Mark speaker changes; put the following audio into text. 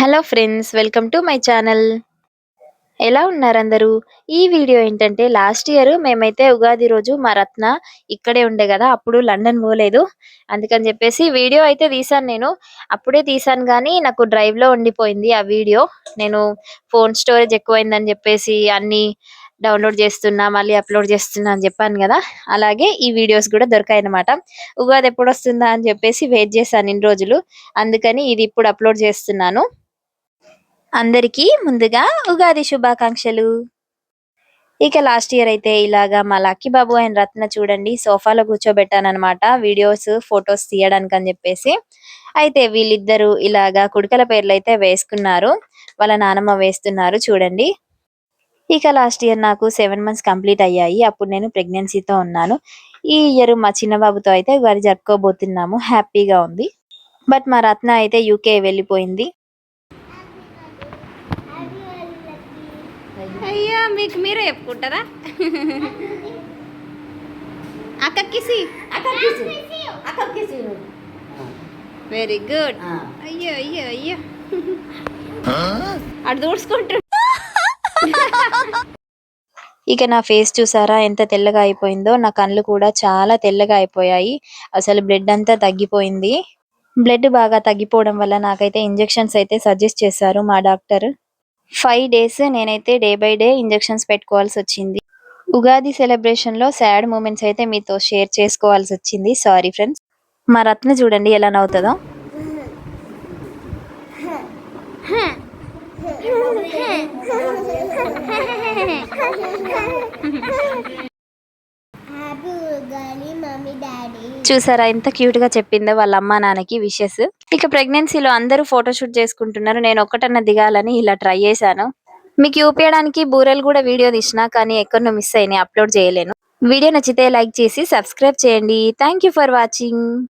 Speaker 1: Hello friends welcome to my channel ఎలా ఉన్నారు అందరూ ఈ వీడియో ఏంటంటే లాస్ట్ ఇయర్ మేమైతే ఉగాది రోజు మా రత్న ఇక్కడే ఉండే కదా అప్పుడు లండన్ పోలేదు. అందుకని చెప్పేసి వీడియో అయితే తీసాను నేను. అప్పుడే తీసాను కానీ నాకు డ్రైవ్లో ఉండిపోయింది ఆ వీడియో. నేను ఫోన్ స్టోరేజ్ ఎక్కువైందని చెప్పేసి అన్నీ డౌన్లోడ్ చేస్తున్నా మళ్ళీ అప్లోడ్ చేస్తున్నా అని చెప్పాను కదా. అలాగే ఈ వీడియోస్ కూడా దొరికాయి అనమాట ఉగాది ఎప్పుడు వస్తుందా అని చెప్పేసి వెయిట్ చేశాను ఇన్ని రోజులు. అందుకని ఇది ఇప్పుడు అప్లోడ్ చేస్తున్నాను. అందరికీ ముందుగా ఉగాది శుభాకాంక్షలు. ఇక లాస్ట్ ఇయర్ అయితే ఇలాగా మా లక్కీ బాబు ఆయన రత్న చూడండి సోఫాలో కూర్చోబెట్టానమాట వీడియోస్ ఫొటోస్ తీయడానికి అని చెప్పేసి. అయితే వీళ్ళిద్దరూ ఇలాగా కుడుకల పేర్లు అయితే వేసుకున్నారు వాళ్ళ నానమ్మ వేస్తున్నారు చూడండి. ఇక లాస్ట్ ఇయర్ నాకు సెవెన్ మంత్స్ కంప్లీట్ అయ్యాయి అప్పుడు నేను ప్రెగ్నెన్సీతో ఉన్నాను. ఈ ఇయర్ మా చిన్నబాబుతో అయితే వారి జరుపుకోబోతున్నాము హ్యాపీగా ఉంది. బట్ మా రత్న అయితే యూకే వెళ్ళిపోయింది.
Speaker 2: అయ్యా మీకు మీరే చెప్పుకుంటారా? అక్కకిసి వెరీ గుడ్ అయ్యో అయ్యో అయ్యో. అటు దూడ్చుకుంటు.
Speaker 1: ఇక నా ఫేస్ చూసారా? ఎంత తెల్లగా అయిపోయిందో. నా కళ్ళు కూడా చాలా తెల్లగా అయిపోయాయి. అసలు బ్లడ్ అంతా తగ్గిపోయింది. బ్లడ్ బాగా తగ్గిపోవడం వల్ల నాకైతే ఇంజెక్షన్స్ అయితే సజెస్ట్ చేశారు మా డాక్టర్. ఫైవ్ డేస్ నేనైతే డే బై డే ఇంజెక్షన్స్ పెట్టుకోవాల్సి వచ్చింది. ఉగాది సెలబ్రేషన్లో సాడ్ మూమెంట్స్ అయితే మీతో షేర్ చేసుకోవాల్సి వచ్చింది. సారీ ఫ్రెండ్స్ మా రత్న చూడండి ఎలా నవ్వుతుందో.
Speaker 3: హ్యాపీ ఉగాది మమ్మీ డాడీ
Speaker 1: చూసారా? ఎంత క్యూట్గా చెప్పిందో వాళ్ళ అమ్మా నాన్నకి విషెస్. ఇక ప్రెగ్నెన్సీలో అందరూ ఫోటోషూట్ చేసుకుంటున్నారు. నేను ఒక్కటన్నా దిగాలని ఇలా ట్రై చేశాను. మీకు చూపించడానికి బూరెలు కూడా వీడియో తీసిన కానీ ఎక్కడో మిస్ అయినాయి అప్లోడ్ చేయలేను. వీడియో నచ్చితే లైక్ చేసి సబ్స్క్రైబ్ చేయండి. Thank you for watching.